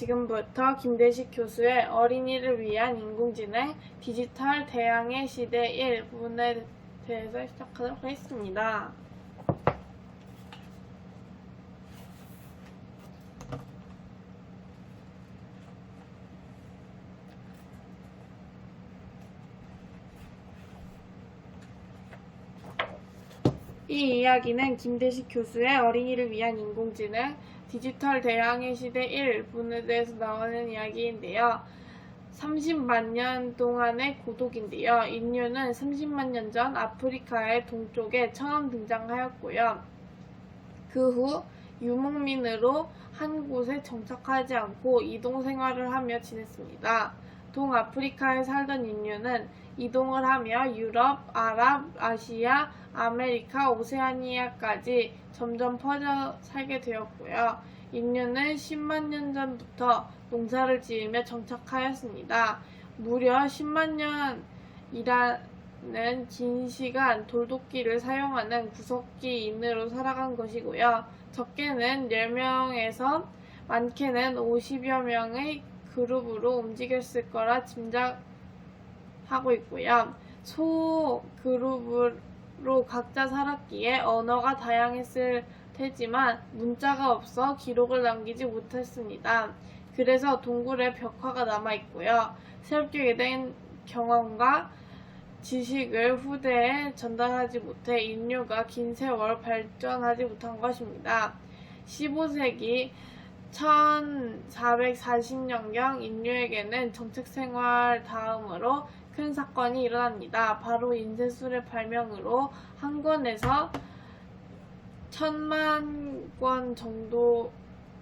지금부터 김대식 교수의 어린이를 위한 인공지능 디지털 대항해 시대 1 부분에 대해서 시작하도록 하겠습니다. 이 이야기는 김대식 교수의 어린이를 위한 인공지능 디지털 대항해 시대 1 부분에 대해서 나오는 이야기인데요. 30만 년 동안의 고독인데요. 인류는 30만 년 전 아프리카의 동쪽에 처음 등장하였고요. 그 후 유목민으로 한 곳에 정착하지 않고 이동 생활을 하며 지냈습니다. 동아프리카에 살던 인류는 이동을 하며 유럽, 아랍, 아시아, 아메리카, 오세아니아까지 점점 퍼져 살게 되었고요. 인류는 10만 년 전부터 농사를 지으며 정착하였습니다. 무려 10만 년이라는 긴 시간 돌도끼를 사용하는 구석기인으로 살아간 것이고요. 적게는 10명에서 많게는 50여 명의 그룹으로 움직였을 거라 짐작하고 있고요. 소 그룹으로 각자 살았기에 언어가 다양했을 테지만 문자가 없어 기록을 남기지 못했습니다. 그래서 동굴에 벽화가 남아 있고요. 새롭게 된 경험과 지식을 후대에 전달하지 못해 인류가 긴 세월 발전하지 못한 것입니다. 15세기 1440년경 인류에게는 정책 생활 다음으로 큰 사건이 일어납니다. 바로 인쇄술의 발명으로 한 권에서 천만 권 정도,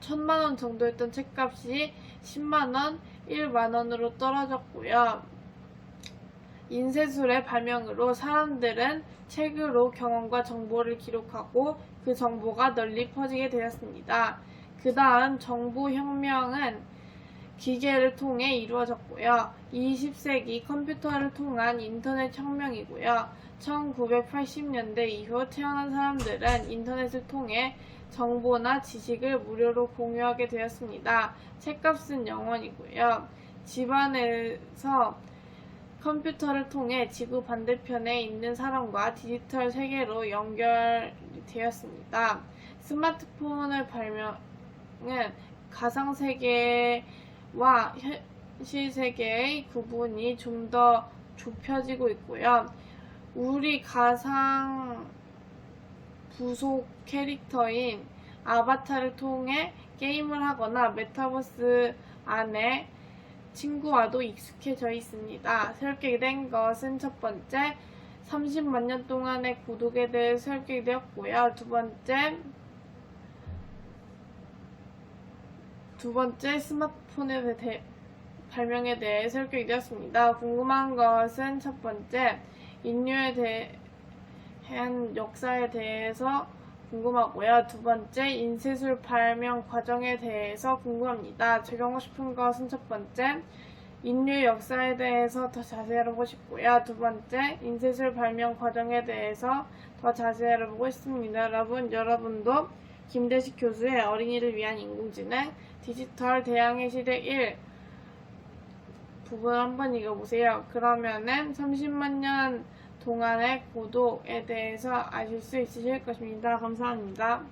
천만 원 정도였던 책값이 10만 원, 1만 원으로 떨어졌고요. 인쇄술의 발명으로 사람들은 책으로 경험과 정보를 기록하고 그 정보가 널리 퍼지게 되었습니다. 그 다음 정보혁명은 기계를 통해 이루어졌고요. 20세기 컴퓨터를 통한 인터넷 혁명이고요. 1980년대 이후 태어난 사람들은 인터넷을 통해 정보나 지식을 무료로 공유하게 되었습니다. 책값은 0원이고요. 집안에서 컴퓨터를 통해 지구 반대편에 있는 사람과 디지털 세계로 연결되었습니다. 스마트폰의 발명 은 가상 세계와 현실 세계의 구분이 좀 더 좁혀지고 있고요. 우리 가상 부속 캐릭터인 아바타를 통해 게임을 하거나 메타버스 안에 친구와도 익숙해져 있습니다. 새롭게 된 것은 첫 번째, 30만 년 동안의 고독에 대해 새롭게 되었고요. 두 번째, 두 번째 스마트폰의 대- 발명에 대해 새롭게 되었습니다. 궁금한 것은 첫 번째, 인류에 대한 역사에 대해서 궁금하고요. 두 번째, 인쇄술 발명 과정에 대해서 궁금합니다. 적용하고 싶은 것은 첫 번째, 인류 역사에 대해서 더 자세히 알아보고 싶고요. 두 번째, 인쇄술 발명 과정에 대해서 더 자세히 알아보고 싶습니다. 여러분, 여러분도 김대식 교수의 어린이를 위한 인공지능 디지털 대항해 시대 1 부분 한번 읽어보세요. 그러면은 30만 년 동안의 고독에 대해서 아실 수 있으실 것입니다. 감사합니다.